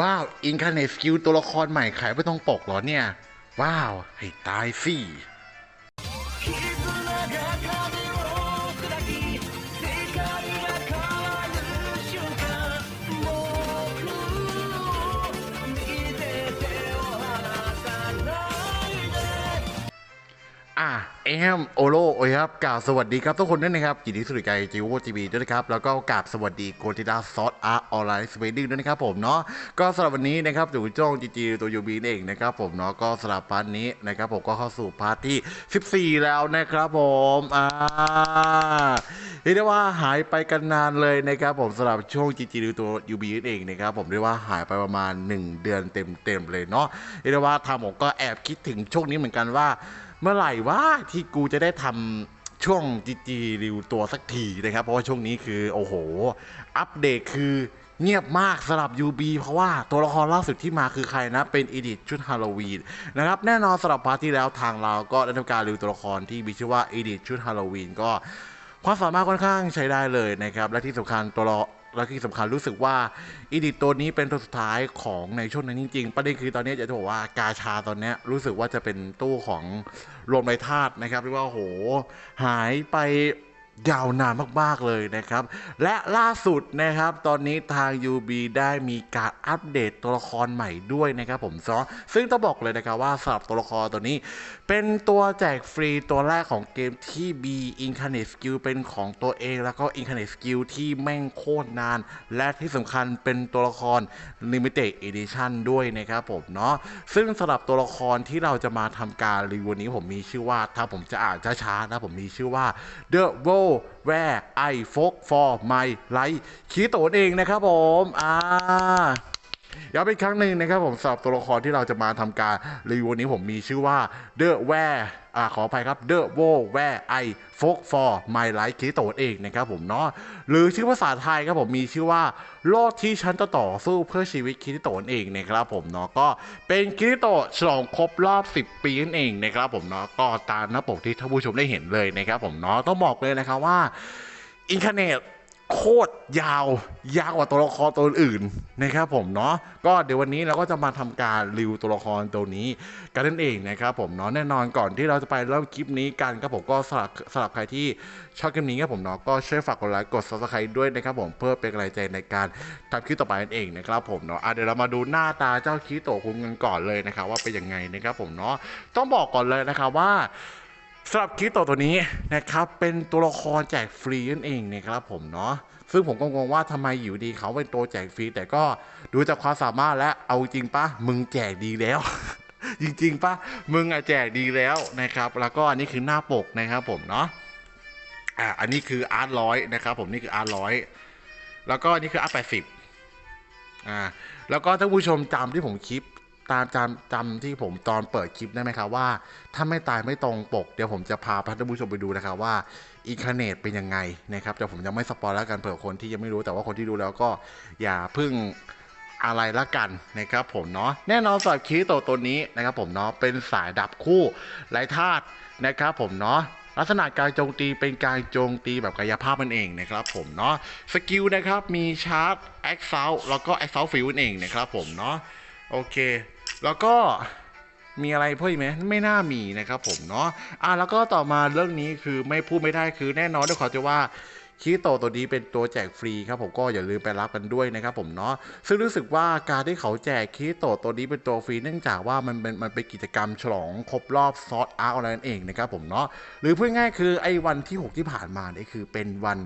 ว้าวอินคาเนสกิลตัวละครใหม่ขายไม่ต้องปกเหรอเนี่ย ว้าว ให้ตายสิ เอมโอโลโอ้ยครับกาวสวัสดีครับทุกคนด้วยนะครับยินดีสุดใจจิวโวทีวีด้วยนะครับ แล้วก็กราบสวัสดีโกติดาซอสอาร์ออนไลน์สเปดิ้งด้วยนะครับผมเนาะก็สำหรับวันนี้นะครับอยู่จ้องจีจีตัวยูบีเองนะครับผมเนาะก็สำหรับพาร์ทนี้นะครับผมก็เข้าสู่พาร์ทที่ 14 แล้วนะครับผมอ่าเรียกได้ว่าหายไปกันนานเลยนะครับผมสำหรับช่วงจีจีตัวยูบีเองนะครับผมเรียกว่าหายไปประมาณ 1 เดือนเต็มๆเลยเนาะเรียกได้ว่าทางผมก็แอบคิดถึงช่วงนี้เหมือนกันว่า มื่อไหร่ว่าที่กูจะได้ทำช่วงจีจีรีวิวตัวสักทีนะครับ เพราะว่าช่วงนี้คือโอ้โห อัปเดตคือเงียบมากสำหรับ UB เพราะว่าตัวละครล่าสุดที่มาคือใครนะ เป็นอีดิทชุดฮาโลวีนนะครับแน่นอนสำหรับพาร์ทที่แล้วทางเราก็ได้ทำการรีวิวตัวละครที่มีชื่อว่าอีดิทชุดฮาโลวีนก็ความสามารถค่อนข้างใช้ได้เลยนะครับ และที่สำคัญตัวละ และที่สำคัญรู้สึกว่าอีดิตตัวนี้เป็นตัวสุดท้ายของในช่วงนั้นจริงๆ ประเด็นคือตอนนี้จะบอกว่ากาชาตอนนี้รู้สึกว่าจะเป็นตู้ของรวมไรธาตุนะครับเรียกว่าโหหายไป ยาวนานมากๆเลยนะครับ และล่าสุดนะครับ ตอนนี้ทาง UB ได้มีการอัปเดตตัวละครใหม่ด้วยนะครับผมซอซึ่งต้องบอกเลยนะครับว่าสำหรับตัวละครตัวนี้ เป็นตัวแจกฟรีตัวแรกของเกมที่ B Incarnate Skill เป็นของตัวเองแล้วก็ Incarnate Skill ที่แม่งโคตรนาน และที่สำคัญเป็นตัวละคร Limited Edition ด้วยนะครับผมเนาะซึ่งสำหรับตัวละครที่เราจะมาทำการรีวิวนี้ผมมีชื่อว่าถ้าผมจะอ่านช้าๆนะผมมีชื่อว่า The World Where I Folk for My Life คีโตนเองนะครับผม อ่า ย้ำอีกครั้งหนึ่งนะครับผมสำหรับตัวละครที่เราจะมาทำการรีวิววันนี้ผมมีชื่อว่า The Where อ่าขออภัยครับ The World Where I Folk for My Life คิโตะเองนะครับผมเนาะหรือชื่อภาษาไทยครับผมมีชื่อว่าโลกที่ฉันจะต่อสู้เพื่อชีวิตคิโตะเองนะครับผมเนาะก็เป็นคิโตฉลองครบรอบ 10 ปีนั่นเองนะครับผมเนาะก็ตามหน้าปกที่ท่านผู้ชมได้เห็นเลยนะครับผมเนาะต้องบอกเลยนะครับว่าอินคาเนต โคตรยาวยาวกว่าตัวละครตัวอื่นนะครับผมเนาะก็เดี๋ยววันนี้เราก็จะมาทำการรีวิวตัวละครตัวนี้กันนั่นเองนะครับผมเนาะแน่นอนก่อนที่เราจะไปเริ่มคลิปนี้กันครับผมก็สำหรับสำหรับใครที่ชอบคลิปนี้ครับผมเนาะก็ช่วยฝากกดไลค์กด subscribe ด้วยนะครับผมเพื่อเป็นกำลังใจในการทำคลิปต่อไปนั่นเองนะครับผมเนาะเดี๋ยวเรามาดูหน้าตาเจ้าคิโตคุณกันก่อนเลยนะครับว่าเป็นยังไงนะครับผมเนาะต้องบอกก่อนเลยนะครับว่า สำหรับคริปโตตัวนี้นะครับเป็นตัวละครแจกฟรีนั่นเองนะครับผมเนาะซึ่งผมก็งงว่าทำไมอยู่ดีเขาเป็นตัวแจกฟรีแต่ก็ดูจากความสามารถและเอาจริงปะมึงแจกดีแล้ว จริงๆปะมึงอะแจกดีแล้วนะครับ แล้วก็อันนี้คือหน้าปกนะครับผมเนาะอะอันนี้คืออาร์ตร้อยนะครับผมนี่คืออาร์ตร้อยแล้วก็อันนี่คืออาร์ตแปดสิบอ่าแล้วก็ท่านผู้ชมจำที่ผมคลิป ตามจำจำที่ผมตอนเปิดคลิปได้ไหมครับว่า ถ้าไม่ตายไม่ตรงปก เดี๋ยวผมจะพาท่านผู้ชมไปดูนะครับว่าอินคาเนตเป็นยังไงนะครับแต่ผมยังไม่สปอยแล้วกันเผื่อคนที่ยังไม่รู้แต่ว่าคนที่ดูแล้วก็อย่าพึ่งอะไรละกันนะครับผมเนาะแน่นอนสำหรับคีโตตัวนี้นะครับผมเนาะเป็นสายดับคู่ไร้ธาตุนะครับผมเนาะลักษณะการโจมตีเป็นการโจมตีแบบกายภาพมันเองนะครับผมเนาะสกิลนะครับมีชาร์จแอคเซลแล้วก็แอคเซลฟิลนั่นเองนะครับผมเนาะโอเค แล้วก็มีอะไรเพิ่มไหมไม่น่ามีนะครับผมเนาะอะแล้วก็ต่อมาเรื่องนี้คือไม่พูดไม่ได้คือแน่นอนด้วยความที่ว่าคีโตตัวนี้เป็นตัวแจกฟรีครับผมก็อย่าลืมไปรับกันด้วยนะครับผมเนาะซึ่งรู้สึกว่าการที่เขาแจกคีโตตัวนี้เป็นตัวฟรีเนื่องจากว่ามันเป็นมันเป็นกิจกรรมฉลองครบรอบซอสอาร์อะไรนั่นเองนะครับผมเนาะหรือพูดง่ายๆคือไอ้วันที่ 6 ที่ผ่านมาเนี่ยคือเป็นวัน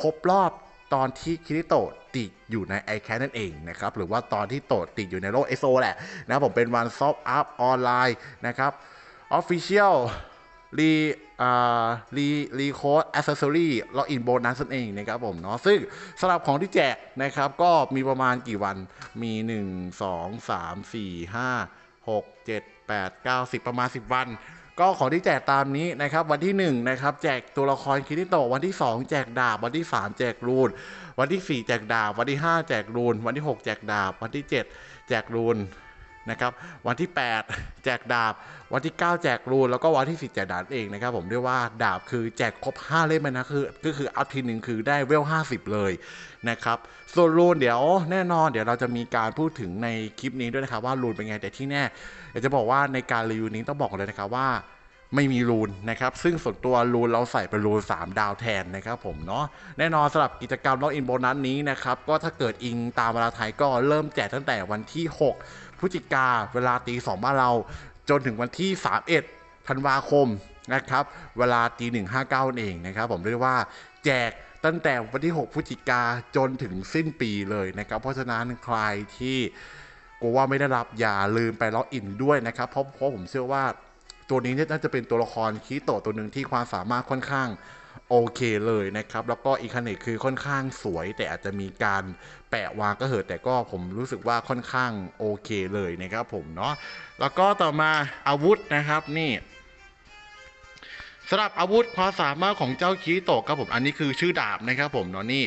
ครบรอบ ตอนที่คิริโตะติดอยู่ในไอแคนนั่นเองนะครับหรือว่าตอนที่โตะติดอยู่ในโลกเอโซแหละนะผมเป็นวันซอฟต์อัพออนไลน์นะครับออฟฟิเชียลรีอ่ารีรีโค้ดแอสเซสซอรี่ล็อกอินโบนัสนั่นเองนะครับผมเนาะซึ่งสำหรับของที่แจกนะครับ ก็มีประมาณกี่วันมี 1 2 3 4 5 6 7 8 9 10 ประมาณ 10 วัน ก็ของที่แจกตามนี้นะครับ วันที่1นะครับแจกตัวละครคิริโตะวันที่ 2 แจกดาบวันที่ 3 แจกรูน วันที่ 4 แจกดาบวันที่ 5 แจกรูน วันที่ 6 แจกดาบวันที่ 7 แจกรูน นะครับวันที่ 8 แจกดาบ วันที่ 9 แจกรูนแล้วก็วันที่ 10 แจกดาบเองนะครับผมเรียกว่าดาบคือแจกครบ 5 เล่มนะคือก็คืออัพทีหนึ่งคือได้เวล 50 เลยนะครับส่วนรูนเดี๋ยวแน่นอนเดี๋ยวเราจะมีการพูดถึงในคลิปนี้ด้วยนะครับว่ารูนเป็นไงแต่ที่แน่อยากจะบอกว่าในการรีวิวนี้ต้องบอกเลยนะครับว่าไม่มีรูนนะครับ ซึ่งส่วนตัวรูนเราใส่เป็นรูน3 ดาวแทนนะครับผมเนาะ แน่นอนสำหรับกิจกรรมล็อกอินโบนัสนี้นะครับ ก็ถ้าเกิดอิงตามเวลาไทยก็เริ่มแจกตั้งแต่วันที่ 6 พฤศจิกาเวลาตีสองบ้านเรา จนถึงวันที่ 31 ธันวาคมนะครับ เวลาตีหนึ่งห้าเก้าเองนะครับ ผมเรียกว่าแจกตั้งแต่วันที่ 6 พฤศจิกาจนถึงสิ้นปีเลยนะครับ เพราะฉะนั้นใครที่กลัวว่าไม่ได้รับอย่าลืมไปล็อกอินด้วยนะครับ เพราะเพราะผมเชื่อว่าตัวนี้น่าจะเป็นตัวละครคีโตตัวหนึ่งที่ความสามารถค่อนข้างโอเคเลยนะครับ แล้วก็อีกคาเนตคือค่อนข้างสวย แต่อาจจะมีการ แปะวางก็เหอะแต่ก็ผมรู้สึกว่าค่อนข้างโอเคเลยนะครับผมเนาะแล้วก็ต่อมาอาวุธนะครับนี่สำหรับอาวุธความสามารถของเจ้าคีโตะครับผมอันนี้คือชื่อดาบนะครับผมเนาะนี่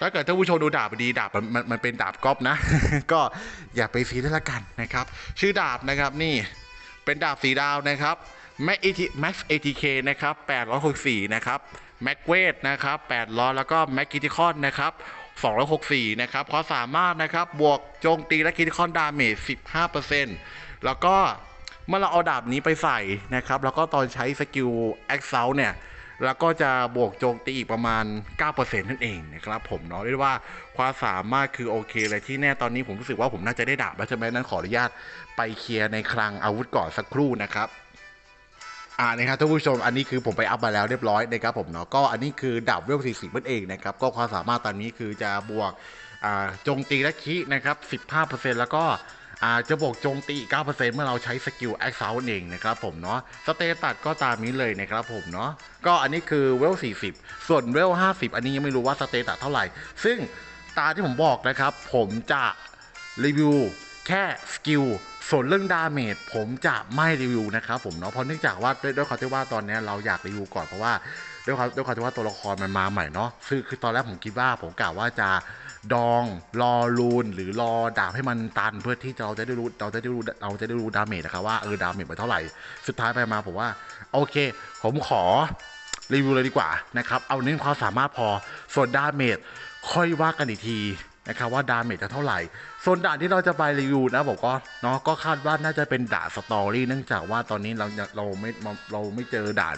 ถ้าเกิดท่านผู้ชมดูดาบดีดาบมันมันเป็นดาบก๊อปนะ ก็อย่าไปซีด้วยละกันนะครับ ชื่อดาบนะครับนี่เป็นดาบสีดาวนะครับ Max AT Max ATK นะครับ864นะครับ Max Weight นะครับ800แล้วก็ Max Critical นะครับ 264 นะครับความสามารถนะครับบวกโจมตีและ Critical Damage 15%แล้วก็เมื่อเราเอาดาบนี้ไปใส่นะครับ แล้วก็ตอนใช้สกิล a x a l เนี่ยแล้วก็จะบวกโจมตีอีกประมาณ 9%นั่นเองนะครับผมเนาะเรียกว่าความสามารถคือโอเคเลยที่แน่ตอนนี้ผมรู้สึกว่าผมน่าจะได้ดาบแล้วใช่ไหมนั้นขออนุญาตไปเคลียร์ในคลังอาวุธก่อนสักครู่นะครับ อ่านะครับท่านผู้ชมอันนี้คือผมไปอัพมาแล้วเรียบร้อยนะครับผมเนาะก็อันนี้คือดาบเวล40นั่นเองนะครับก็ความสามารถตอนนี้คือจะบวกอ่าโจมตีและคินะครับ15%แล้วก็อ่าจะบวกโจมตีอีก9%เมื่อเราใช้สกิลแอคเซลเองนะครับผมเนาะสเตตัสก็ตามนี้เลยนะครับผมเนาะก็อันนี้คือเวล40 ส่วนเวล50 อันนี้ยังไม่รู้ว่าสเตตัสเท่าไหร่ ซึ่งตาที่ผมบอกนะครับ ผมจะรีวิวแค่สกิล ส่วนเรื่องดาเมจผมจะไม่รีวิวนะครับผมเนาะเพราะเนื่องจากว่าด้วยด้วยความที่ว่าตอนนี้เราอยากรีวิวก่อนเพราะว่าด้วยความด้วยความที่ว่าตัวละครมันมาใหม่เนาะคือคือตอนแรกผมคิดว่าผมกะว่าจะดองรอรูนหรือรอดาบให้มันตันเพื่อที่เราจะได้รู้เราจะได้รู้เราจะได้รู้ดาเมจนะครับว่าเออดาเมจมันเท่าไหร่ สุดท้ายไปมาผมว่าโอเค ผมขอรีวิวเลยดีกว่านะครับเอาเน้นความสามารถพอส่วนดาเมจค่อยว่ากันอีกที นะครับว่าดาเมจจะเท่าไหร่ส่วนด่านที่เราจะไปรีวิวนะผมก็เนาะก็คาดว่าน่าจะเป็นด่านสตอรี่เนื่องจากว่าตอนนี้เราเราไม่เราไม่เจอด่าน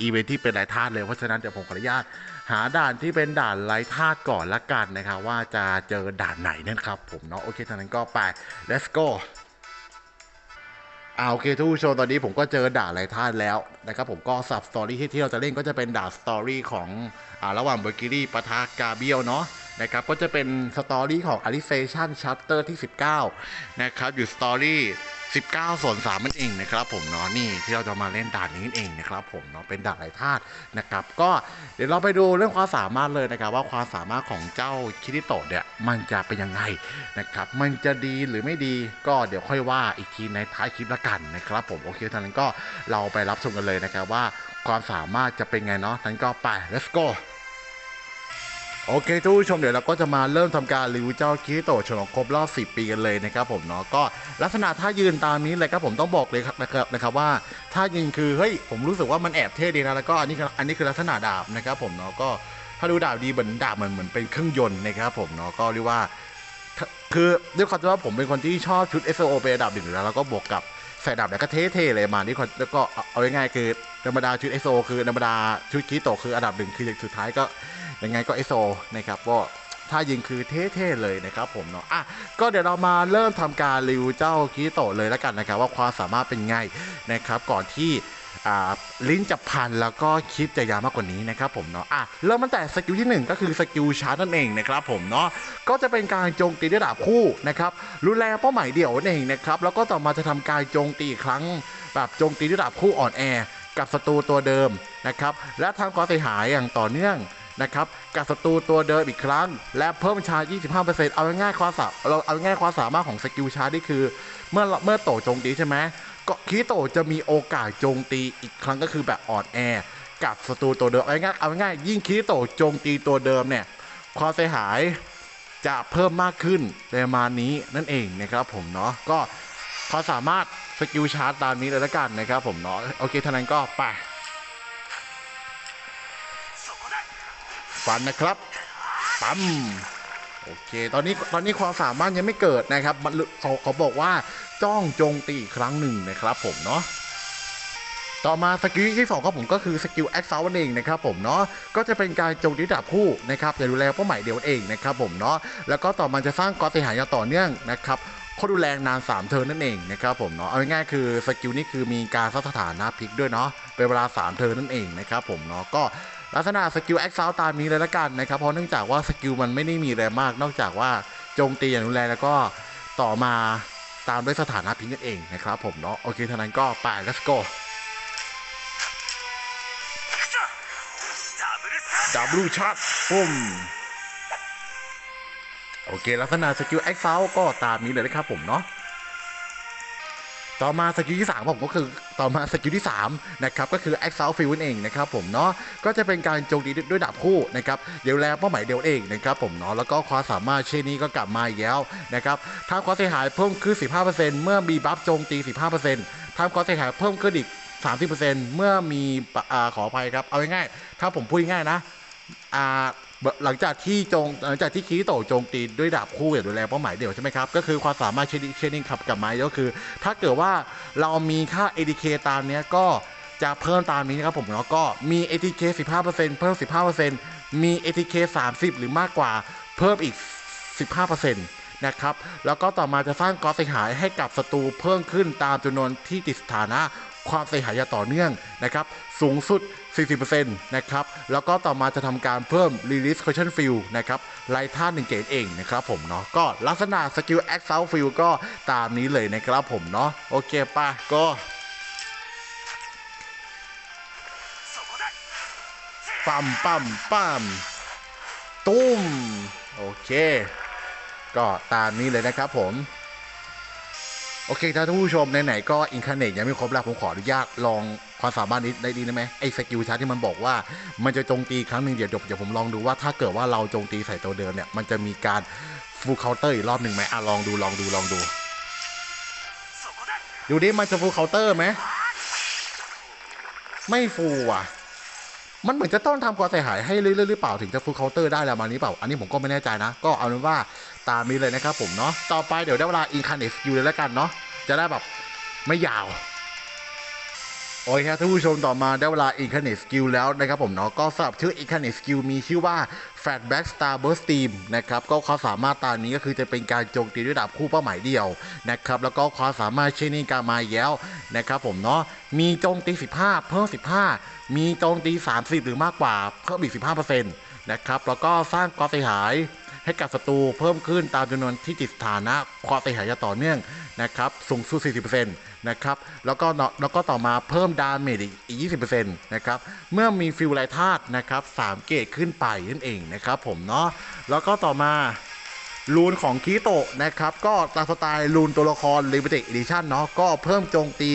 อีเวนท์ที่เป็นไร้ธาตุเลยเพราะฉะนั้นเดี๋ยวผมขออนุญาตหาด่านที่เป็นด่านไร้ธาตุก่อนละกันนะครับว่าจะเจอด่านไหนนั่นครับผมเนาะโอเคทางนั้นก็ไป let's go อ่าโอเคทุกผู้ชมตอนนี้ผมก็เจอด่าหลายท่านแล้วนะครับผมก็สับสตอรี่ที่ที่เราจะเล่นก็จะเป็นด่าสตอรี่ของอ่าระหว่างเบอร์กิรี่ปะทะกาเบียลเนาะ นะครับก็จะเป็นสตอรี่ของ a l i c a t i o n Chapter ที่ 19 นะครับ อยู่สตอรี่19 ส่วน3นั่นเองนะครับผมเนาะนี่ที่เราจะมาเล่นด่านนี้เองนะครับผมเนาะเป็นด่านหลายธาตุนะครับ ก็เดี๋ยวเราไปดูเรื่องความสามารถเลยนะครับ ว่าความสามารถของเจ้าคิริโตะเนี่ยมันจะเป็นยังไงนะครับ มันจะดีหรือไม่ดีก็เดี๋ยวค่อยว่าอีกทีในท้ายคลิปละกันนะครับ ผมโอเคท่านั้นก็เราไปรับชมกันเลยนะครับว่าความสามารถจะเป็นไงเนาะนั้นก็ไป let's go โอเคทุกผู้ชมเดี๋ยวเราก็จะมาเริ่มทำการรีวิวเจ้าคิริโตะฉลองครบรอบ 10 ปีกันเลยนะครับผมเนาะก็ลักษณะท่ายืนตามนี้เลยครับผมต้องบอกเลยครับนะครับนะครับว่าท่ายืนคือเฮ้ยผมรู้สึกว่ามันแอบเท่ดีนะแล้วก็อันนี้คืออันนี้คือลักษณะดาบนะครับผมเนาะก็ถ้าดูดาบดีเหมือนดาบเหมือนเหมือนเป็นเครื่องยนต์นะครับผมเนาะก็เรียกว่าคือด้วยความที่ว่าผมเป็นคนที่ชอบชุด SO เป็นระดับหนึ่งอยู่แล้วแล้วก็บวกกับ ใส่ดาบแล้วก็เท่ๆเลยมานี่คนแล้วก็เอาง่ายๆคือธรรมดาชุดเอซโอคือธรรมดาชุดคีโตคืออันดับหนึ่งคือสุดท้ายก็ยังไงก็เอซโอนะครับก็ถ้ายิงคือเท่ๆเลยนะครับผมเนาะอะก็เดี๋ยวเรามาเริ่มทำการรีวิวเจ้าคีโตเลยแล้วกันนะครับ ว่าความสามารถเป็นไงนะครับ ก่อนที่ ลิ้นจะพันแล้วก็คลิปจะยาวมากกว่านี้นะครับผมเนาะอะเริ่มตั้งแต่สกิลที่ 1 ก็คือสกิลชาร์จนั่นเองนะครับผมเนาะก็จะเป็นการโจมตีด้วยดาบคู่นะครับรุนแรงเป้าหมายเดี่ยวนั่นเองนะครับแล้วก็ต่อมาจะทำการโจมตีครั้งแบบโจมตีด้วยดาบคู่อ่อนแอ กับศัตรูตัวเดิมนะครับและทำความเสียหายอย่างต่อเนื่องนะครับกับศัตรูตัวเดิมอีกครั้ง และเพิ่มชาร์จ 25%เอาง่ายความสามเราเอาง่ายความสามารถของสกิลชาร์จนี่คือ เมื่อเมื่อโตโจมตีใช่ไหม ก็คิโตจะมีโอกาสโจมตีอีกครั้งก็คือแบบอ่อนแอ กับศัตรูตัวเดิมเอาง่ายๆเอาง่ายยิ่งคิโตโจมตีตัวเดิมเนี่ยความเสียหายจะเพิ่มมากขึ้นในประมาณนี้นั่นเองนะครับผมเนาะก็ควาสามารถสกิลชาร์จตามนี้เลยละกันนะครับผมเนาะโอเคเท่านั้นก็ไปฟันนะครับปั๊ม โอเค ตอนนี้ตอนนี้ความสามารถยังไม่เกิดนะครับมันเขาเขาบอกว่าจ้องจงตีอีกครั้งหนึ่งนะครับผมเนาะต่อมาสกิลที่2ครับผมก็คือสกิลแอคเซลนั่นเองนะครับผมเนาะก็จะเป็นการโจมตีดาบคู่นะครับอย่าดูแลเป้าหมายเดียวเองนะครับผมเนาะแล้วก็ต่อมาจะสร้างกอติหายาต่อเนื่องนะครับโคดูแรงนาน 3 เทิร์นนั่นเองนะครับผมเนาะเอาง่ายๆคือสกิลนี้คือมีการสถานะพลิกด้วยเนาะเป็นเวลา 3 เทิร์นนั่นเองนะครับผมเนาะก็ ลักษณะสกิลแอคเซลตามนี้เลยละกันนะครับ เพราะเนื่องจากว่าสกิลมันไม่ได้มีอะไรมาก นอกจากว่าโจมตีอย่างรุนแรงแล้วก็ต่อมาตามด้วยสถานะพลิกนั่นเองนะครับผมเนาะโอเคเท่านั้นก็ไป let's go ดับลูชัดปุ่มโอเค ลักษณะสกิลแอคเซลก็ตามนี้เลยนะครับผมเนาะ ต่อมาสกิลที่3ผมก็คือต่อมาสกิลที่3นะครับก็คือแอคเซลฟิลนั่นเองนะครับผมเนาะก็จะเป็นการโจมตีด้วยดาบคู่นะครับเดี๋ยวแลเป้าหมายเดียวเองนะครับผมเนาะแล้วก็ความสามารถเช่นนี้ก็กลับมาอีกแล้วนะครับทำความเสียหายเพิ่มขึ้น 15%เมื่อมีบัฟโจมตี 15%ทำความเสียหายเพิ่มขึ้นอีก 30%เมื่อมีอ่าขออภัยครับเอาง่ายๆถ้าผมพูดง่ายนะอ่า หลังจากที่จงหลังจากที่คีโตโจมตีด้วยดาบคู่อย่างดูแลเป้าหมายเดี่ยวใช่ไหมครับ ก็คือความสามารถเชนเชนนิ่งขับกับไม้ก็คือ ถ้าเกิดว่าเรามีค่า ADK ตามเนี้ยก็จะเพิ่มตามนี้นะครับผมแล้วก็มี ATK 15%เพิ่ม 15%มี ATK 30 หรือมากกว่าเพิ่มอีก 15%นะครับแล้วก็ต่อมาจะสร้างกอเสียหายให้กับศัตรูเพิ่มขึ้นตามจำนวนที่ติดสถานะ ความเสียหายอย่างต่อเนื่องนะครับสูงสุด 40%นะครับแล้วก็ต่อมาจะทำการเพิ่ม release question field นะครับไล่ท่าหนึ่งเกตเองนะครับผมเนาะก็ลักษณะสกิล a x o u t field ก็ตามนี้เลยนะครับผมเนาะโอเคป่ะก็ปั๊มปั๊มปั๊มตุ้ม โอเค ก็ตามนี้เลยนะครับผม โอเคถ้าท่านผู้ชมไหนๆก็อินคาเนตยังไม่ครบแล้วผมขออนุญาตลองความสามารถนี้ได้ดีได้ไหมไอ้สกิลชาร์ที่มันบอกว่ามันจะโจมตีครั้งหนึ่งเดี๋ยวเดี๋ยวผมลองดูว่าถ้าเกิดว่าเราโจมตีใส่ตัวเดิมเนี่ย มันจะมีการฟูลเคาน์เตอร์อีกรอบหนึ่งไหมอะลองดูลองดูลองดู ดูดิมันจะฟูลเคาน์เตอร์ไหมไม่ฟูอะ มันเหมือนจะต้องทำความเสียหายให้เรื่อยๆหรือเปล่าถึงจะฟูลเคาน์เตอร์ได้แล้วมานี้เปล่า อันนี้ผมก็ไม่แน่ใจนะ ก็เอาเป็นว่า ตามนี้เลยนะครับผมเนาะต่อไปเดี๋ยวได้เวลาอินคาเนตอยู่เลยแล้วกันเนาะจะได้แบบไม่ยาวโอเคครับท่านผู้ชมต่อมาได้เวลา Incarnate Skill แล้วนะครับผมเนาะก็สำหรับชื่อ Incarnate Skill มีชื่อว่า Fatback Star Burst Team นะครับก็ความสามารถตามนี้ก็คือจะเป็นการโจมตีด้วยดาบคู่เป้าหมายเดียวนะครับแล้วก็ความสามารถเช่นนี้การมาแย้วนะครับผมเนาะมีโจมตี 15 เพิ่ม 15 มีโจมตี 30 หรือมากกว่าเพิ่มอีก 15%นะครับแล้วก็สร้างความเสียหาย ให้กับศัตรูเพิ่มขึ้นตามจำนวนที่ติดสถานะความเสียหายต่อเนื่องนะครับสูงสุด 40%นะครับแล้วก็แล้วก็ต่อมาเพิ่มดาเมจอีก 20%นะครับเมื่อมีฟิลไลธาตุนะครับ3เกรดขึ้นไปนั่นเองนะครับผมเนาะแล้วก็ต่อมา รูนของคีโตะนะครับ ก็ตามสไตล์รูนตัวละคร Limited Edition เนาะก็เพิ่มโจมตี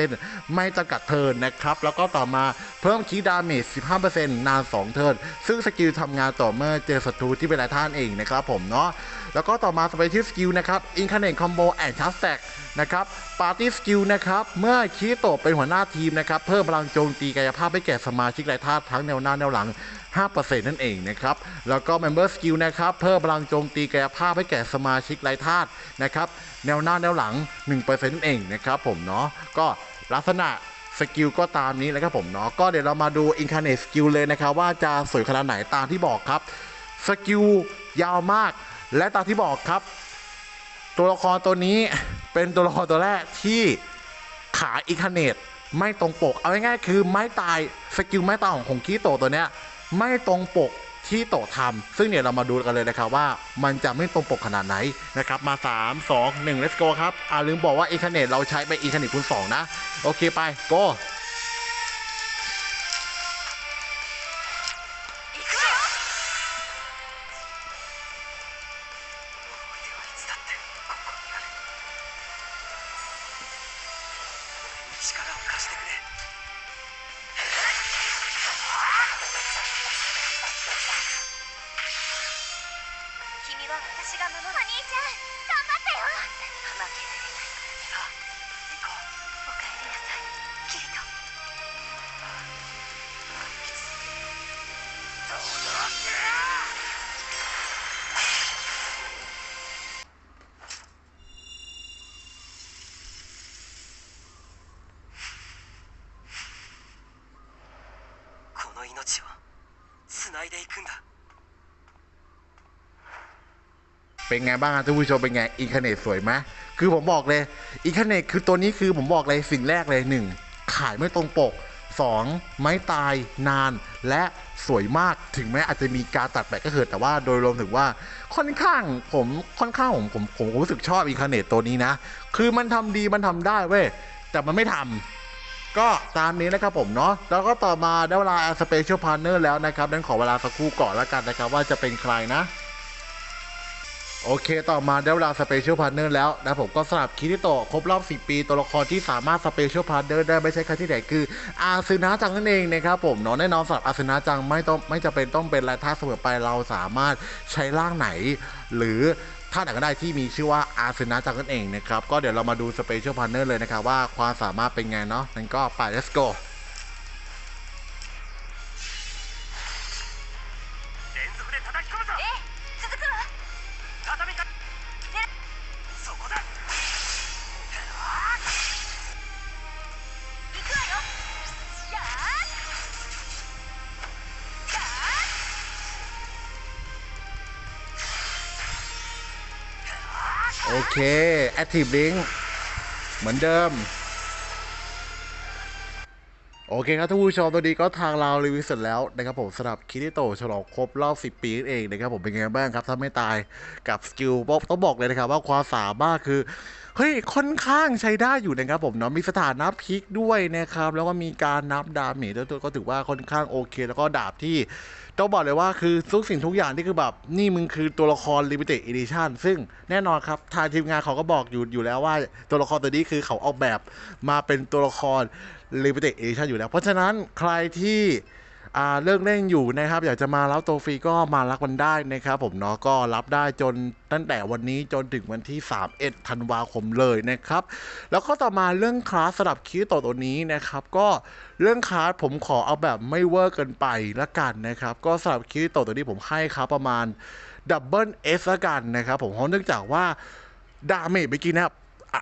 3%ไม่จำกัดเทิร์นนะครับ แล้วก็ต่อมาเพิ่มคีดาเมจ 15%นาน 2 เทิร์นซึ่งสกิลทำงานต่อเมื่อเจอศัตรูที่เป็นรายท่านเองนะครับผมเนาะแล้วก็ต่อมาสเปเชียลสกิลนะครับ Incarnate Combo and Cast Stack นะครับ Party Skill นะครับ เมื่อคีโตะเป็นหัวหน้าทีมนะครับ เพิ่มพลังโจมตีกายภาพให้แก่สมาชิกรายท่าทั้งแนวหน้าแนวหลัง5%นั่นเองนะครับ แล้วก็ Member Skill นะครับ เพิ่มพลังโจมตีกายภาพให้แก่สมาชิกไร้ธาตุนะครับ แนวหน้าแนวหลัง 1%นั่นเองนะครับผมเนาะ ก็ลักษณะสกิลก็ตามนี้เลยครับผมเนาะ ก็เดี๋ยวเรามาดู Incarnate Skill เลยนะครับว่าจะสวยขนาดไหนตามที่บอกครับ สกิลยาวมาก และตามที่บอกครับ ตัวละครตัวนี้เป็นตัวละครตัวแรกที่ขาอินคาเนตไม่ตรงปก เอาง่ายๆคือไม้ตายสกิลไม้ตายของของคีโตตัวเนี้ย ไม่ตรงปกที่โตะทำซึ่งเนี่ยเรามาดูกันเลยนะครับว่ามันจะไม่ตรงปกขนาดไหนนะครับมา 3 2 1 let's go ครับอ่าลืมบอกว่าอิคาเนตเราใช้ไปอิคาเนตคูณ2นะ โอเคไป go 命は繋いでいくんだ เป็นไงบ้างครับท่านผู้ชมเป็นไงอินคาเนตสวยไหมคือผมบอกเลยอินคาเนตคือตัวนี้คือผมบอกเลยสิ่งแรกเลยหนึ่งขายไม่ตรงปกสองไม้ตายนาน และสวยมากถึงแม้อาจจะมีการตัดแปะก็เถิดแต่ว่าโดยรวมถึงว่าค่อนข้างผมค่อนข้างผมผมผมรู้สึกชอบอินคาเนตตัวนี้นะ คือมันทำดีมันทำได้เว้ยแต่มันไม่ทำ ก็ตามนี้นะครับผมเนาะแล้วก็ต่อมาได้เวลาสเปเชียลพาร์เนอร์แล้วนะครับนั้นขอเวลาสักครู่ก่อนแล้วกันนะครับว่าจะเป็นใครนะ โอเคต่อมาได้เวลาสเปเชียลพาร์เนอร์แล้วนะผมก็สลับคิริโตะครบรอบ 10 ปี ตัวละครที่สามารถสเปเชียลพาร์เนอร์ได้ไม่ใช่ใครที่ไหนคืออาซึนะจังนั่นเองนะครับผมเนาะแน่นอนสำหรับอาซึนะจังไม่ต้องไม่จะเป็นต้องเป็นลายท่าเสมอไปเราสามารถใช้ร่างไหน หรือ ท่าไหนก็ได้ที่มีชื่อว่าอาร์เซึนะจังนั่นเองนะครับ ก็เดี๋ยวเรามาดูสเปเชียลพาร์เนอร์เลยนะครับว่าความสามารถเป็นไงเนาะนั้นก็ไป let's go เค Active Link เหมือนเดิม โอเคครับท่านผู้ชมตอนนี้ก็ทางเรารีวิวเสร็จแล้วนะครับผมสำหรับคิริโตะฉลองครบรอบ 10 ปีนั่นเองนะครับผมเป็นไงบ้างครับ ถ้าไม่ตายกับสกิลบอกต้องบอกเลยนะครับว่าความสามารถคือเฮ้ยค่อนข้างใช้ได้อยู่นะครับผมเนาะมีสถานะพลิกด้วยนะครับ แล้วก็มีการนับดาเมจด้วยก็ถือว่าค่อนข้างโอเค แล้วก็ดาบที่ต้องบอกเลยว่าคือทุกสิ่งทุกอย่างที่คือแบบ นี่มึงคือตัวละคร Limited Edition ซึ่งแน่นอนครับ ทางทีมงานเขาก็บอกอยู่อยู่แล้วว่าตัวละครตัวนี้คือเขาออกแบบมาเป็นตัวละคร Limited Edition อยู่แล้ว เพราะฉะนั้นใครที่ เลิกเล่นอยู่นะครับ อยากจะมารับตัวฟรีก็มารับมันได้นะครับ ผมเนาะก็รับได้จนตั้งแต่วันนี้จนถึงวันที่ 31 ธันวาคมเลยนะครับ แล้วก็ต่อมาเรื่องคลาสสำหรับคิริโตะตัวนี้นะครับ ก็เรื่องคลาสผมขอเอาแบบไม่เวอร์เกินไปละกันนะครับ ก็สำหรับคิริโตะตัวนี้ผมให้ครับประมาณดับเบิลเอสละกันนะครับ ผมเพราะเนื่องจากว่าดาเมจเมื่อกี้นะครับ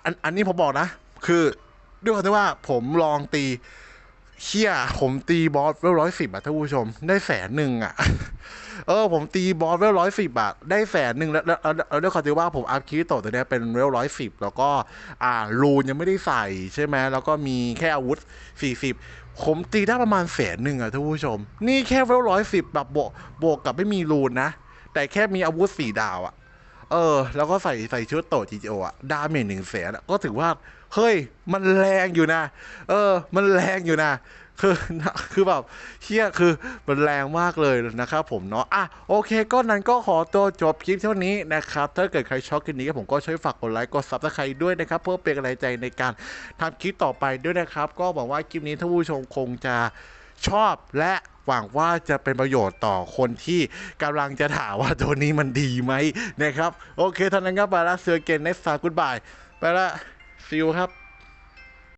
อันอันนี้ผมบอกนะ คือด้วยความที่ว่าผมลองตี เชี่ยผมตีบอสเวลร้อยสิบอะท่านผู้ชม ได้แสนหนึ่งอะเออ ผมตีบอสเวลร้อยสิบอะได้แสนหนึ่งแล้วแล้วแล้วด้วยความที่ว่าผมอัพคิริโตตัวเนี้ยเป็นเวลร้อยสิบแล้วก็อ่ารูนยังไม่ได้ใส่ใช่ไหมแล้วก็มีแค่อาวุธสี่สิบผมตีได้ประมาณแสนหนึ่งอะท่านผู้ชม นี่แค่เวลร้อยสิบแบบบวกบวกกับไม่มีรูนนะ แต่แค่มีอาวุธสี่ดาวอะ เออ แล้วก็ใส่ใส่ชุดโตจีโออะดาเมจหนึ่งแสนก็ถือว่า เฮ้ย มันแรงอยู่นะ เออ มันแรงอยู่นะคือคือแบบเชี่ยคือมันแรงมากเลยนะครับผมเนาะอะโอเค ก็นั้นก็ขอตัวจบคลิปเท่านี้นะครับ ถ้าเกิดใครชอบคลิปนี้ก็ผมก็ช่วยฝากกดไลค์กดซับสไครต์ด้วยนะครับ เพื่อเป็นกำลังใจในการทำคลิปต่อไปด้วยนะครับ ก็หวังว่าคลิปนี้ท่านผู้ชมคงจะ ชอบและหวังว่าจะเป็นประโยชน์ต่อคนที่กำลังจะถามว่าตัวนี้มันดีไหมนะครับ โอเคท่านั้นก็ไปละเสือเกนเนสซากุดบาย ไปละซิวครับ